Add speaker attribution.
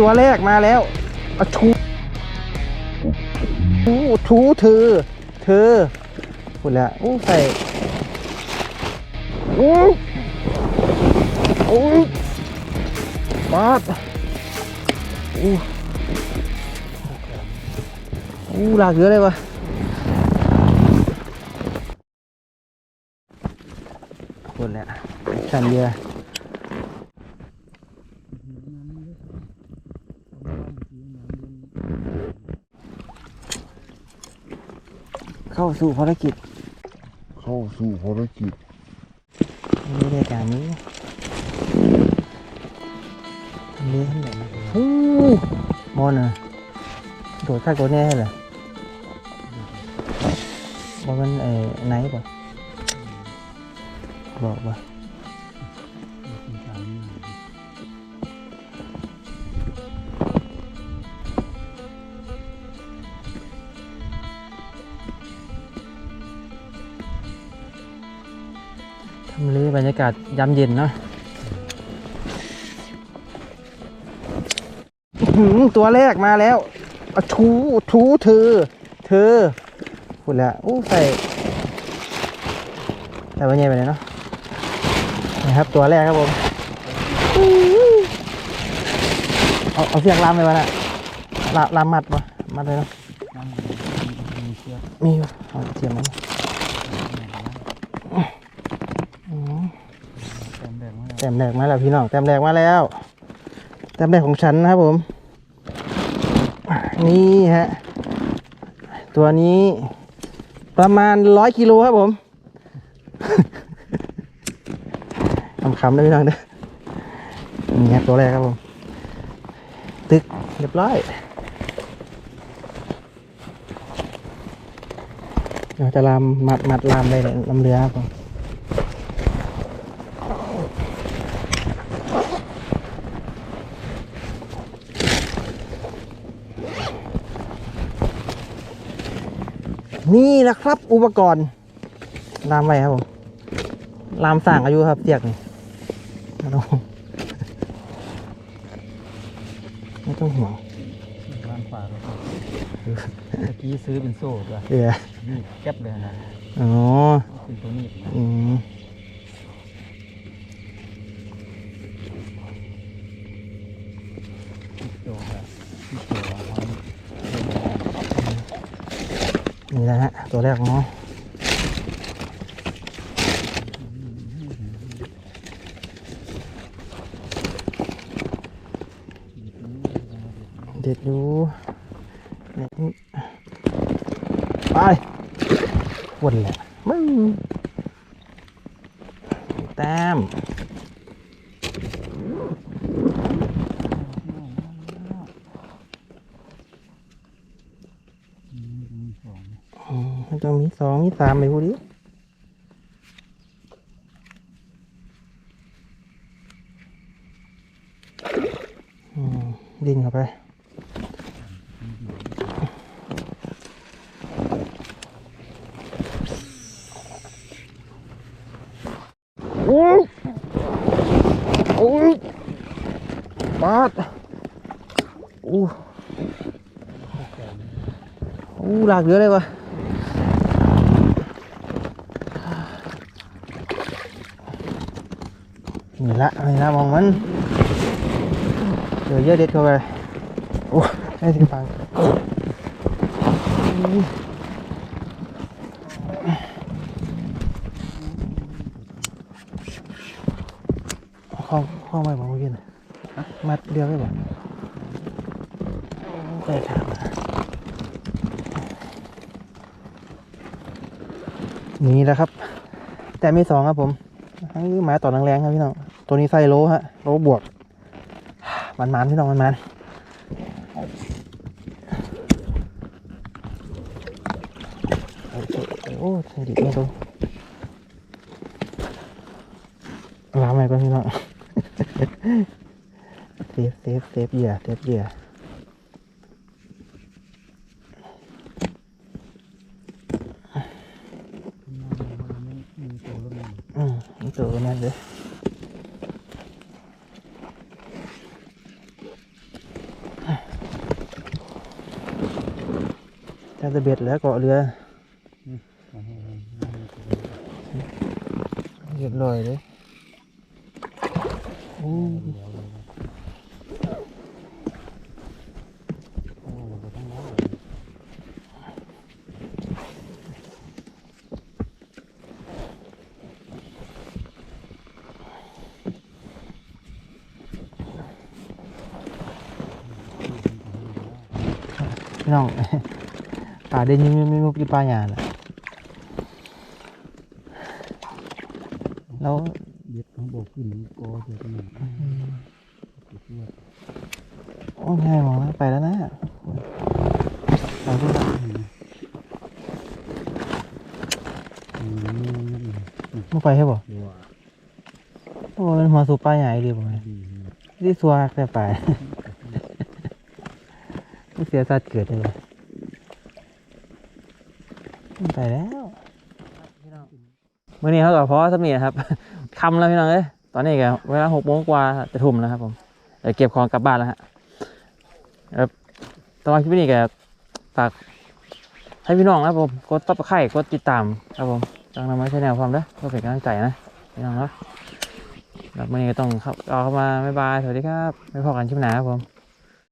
Speaker 1: ตัวแรกมาแล้วอชูชูเธอ เธอพูดแล้วโอ้ใส่โอู้อู้ปาดอู้อู้ลากเยอะเลยวะพูดแล้วชันเยอะ เข้าสู่ภารกิจ
Speaker 2: เข้าสู่ภารกิจ
Speaker 1: ไม่ได้การนี้เลี้ยงไหนฮู้มอนอะโดดข้าโกแน่เหรอบอกมันเอ่อไหนบ่บอกว่า ทำเลบรรยากาศยามเย็นเนาะตัวแรกมาแล้วอะชูชูเธอ เธอพูดแล้วอู้ใส่ใส่บรรยากาศไปเลยเนาะนะครับตัวแรกครับผมเอาเอาเสียงลามไปวะนะลามมัดปะมัดเลยเนาะมีอยู่เอาเสียงมันอืมแต้มแรกมาแล้วพี่น้องแต้มแรกมาแล้วแต้มแรกของฉันนะครับผม นี่ฮะ ตัวนี้ประมาณร้อยกิโลครับผมคำๆได้พี่น้องเด้อนี่ครับตัวแรกครับผม ตึกเรียบร้อยเดี๋ยวจะลามมัดมัดลามไปเลยลำเรือครับผม นี่แหละครับ อุปกรณ์ลามไว้ครับผมลามสั่งอายุครับเจียกนี่ไม่ต้องไม่ต้องห่วง
Speaker 3: ร้านฝาเราเมื่อกี้ซื้อเป็นโซ่ด้วย
Speaker 1: เดี๋ยว
Speaker 3: นี่แก๊บเลยนะ
Speaker 1: อ๋อ
Speaker 3: เป็นตัวนี้นะ
Speaker 1: อืม
Speaker 3: โจกับที่โจของเขา
Speaker 1: นี่แหละฮะ ตัวแรกของน้องเด็ดอยู่ไปวนแหละมึงแต้มอื มันต้องมีสองมีสามไปพูดดิอืมดิ่งเข้าไปโอ้ยโอ้ยปาดโอ้โอ้ลากเยอะเลยวะ นี่ละนี่ละมองมันเดี๋ยวเยอะเด็ดเข้าไปโอ้ให้ถึงฟังข้องข้องไม่บอกเมื่อกี้นะมัดเดียวไม่บอกใส่ถามนะนี่แหละครับ แต่มีสองครับผมทั้งหมาต่อแรงๆครับพี่น้อง ตัวนี้ไส้โลฮะ โลบวก มันมันๆพี่น้องมันมันโอ้โหใส่ดิบไม่ตรงล้างไปก่อนพี่น้องเซฟเซฟเซฟเหยื่อเซฟเหยื่ออืมนี่ตัวแน่นเลย การจะเบ็ดแล้วเกาะเรือเรียบร้อยเลยโอ้พี่น้องป่าเดนยังไม่มุกที่ปลาหยาน่ะแล้ว
Speaker 3: เบ็ดของโบกขึ้นกอเดี๋ยวนี้
Speaker 1: โอ้ง่ายมองแล้วไปแล้วนะไปด้วย
Speaker 3: ม
Speaker 1: มึงไปใช่ป่ะโอ้เป็นหัวสูปลาใหญ่ดีป่ะ
Speaker 3: ดี
Speaker 1: ที่สัวแต่ไปไม่เสียสัตว์เกิดเลย ไปแล้วมื่อนี้เขากับพ่อสมีครับ คำแล้วพี่น้องเอ้ยตอนนี้ก็เวลาหกโมงกว่าจะทุ่มแล้วครับผมเดี๋ยวเก็บของกลับบ้านแล้วฮะครับตอนคลิปนี้ก็ฝากให้พี่น้องนะครับผมกดตับไข่กดติดตามครับผมจังนำมาใช้แนวความเด้อเพื่อเป็นกำลังใจนะพี่น้องครับแล้วมื่อนี้ก็ต้องเข้าเอาเข้ามาบ๊ายบายสวัสดีครับไม่พอกันคลิปหน้าครับผม